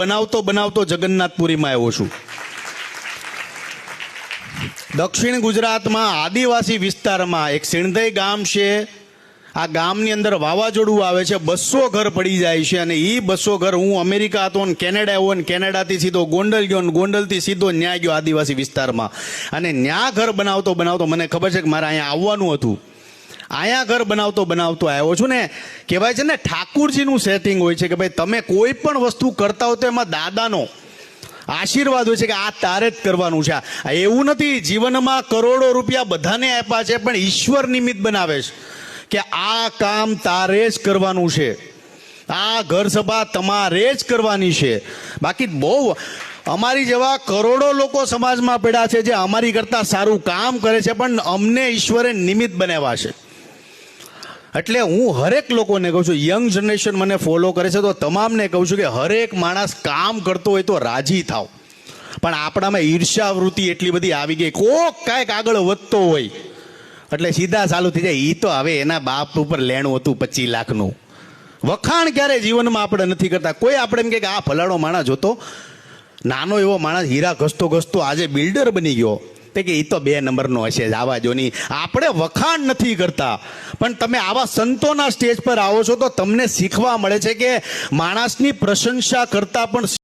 બનાવતો બનાવતો જગન્નાથપુરીમાં આવ્યો છું. દક્ષિણ ગુજરાતમાં આદિવાસી વિસ્તારમાં એક સિણધઈ ગામ છે. આ ગામની અંદર વાવાઝોડું આવે છે, બસો ઘર પડી જાય છે અને એ બસો ઘર હું અમેરિકા હતો ને કેનેડા આવ્યો ને કેનેડાથી સીધો ગોંડલ ગયો ને ગોંડલથી સીધો ન્યા ગયો આદિવાસી વિસ્તારમાં. અને ન્યા ઘર બનાવતો બનાવતો મને ખબર છે કે મારે અહીંયા આવવાનું હતું. અહીંયા ઘર બનાવતો બનાવતો આવ્યો છું ને, કહેવાય છે ને, ઠાકુરજીનું સેટિંગ હોય છે કે ભાઈ તમે કોઈ પણ વસ્તુ કરતા હો તો એમાં દાદાનો આશીર્વાદ હોય છે કે આ તારે જ કરવાનું છે. આ એવું નથી, જીવનમાં કરોડો રૂપિયા બધાને આપ્યા છે, પણ ઈશ્વર નિમિત્ત બનાવે છે કે આ કામ તારે જ કરવાનું છે. આ ઘર સભા તમારે જ કરવાની છે. બાકી બહુ, અમારી જેવા કરોડો લોકો સમાજમાં પડ્યા છે જે અમારી કરતાં સારું કામ કરે છે, પણ અમને ઈશ્વરે નિમિત્ત બનાવ્યા છે. એટલે હું હરેક લોકોને કહું છું યંગ જનરેશન મને ફોલો કરે છે, તો તમામને કહું છું કે હરેક માણસ કામ કરતો હોય તો રાજી થાવ. પણ આપણામાં ઈર્ષ્યાવૃત્તિ એટલી બધી આવી ગઈ, કોક કાંઈક આગળ વધતો હોય. એટલે સીધા ચાલુ થઈ જાય. એ તો હવે એના બાપ ઉપર લેણું હતું પચીસ લાખનું. વખાણ ક્યારે જીવનમાં આપણે નથી કરતા. કોઈ આપણે એમ કે આ ફલાણો માણસ જોતો, નાનો એવો માણસ હીરા ઘસતો ઘસતો આજે બિલ્ડર બની ગયો. તે કે એ તો બે નંબરનો હશે જ, આવા જો આપણે વખાણ નથી કરતા. પણ તમે આવા સંતોના સ્ટેજ પર આવો છો તો તમને શીખવા મળે છે કે માણસની પ્રશંસા કરતા પણ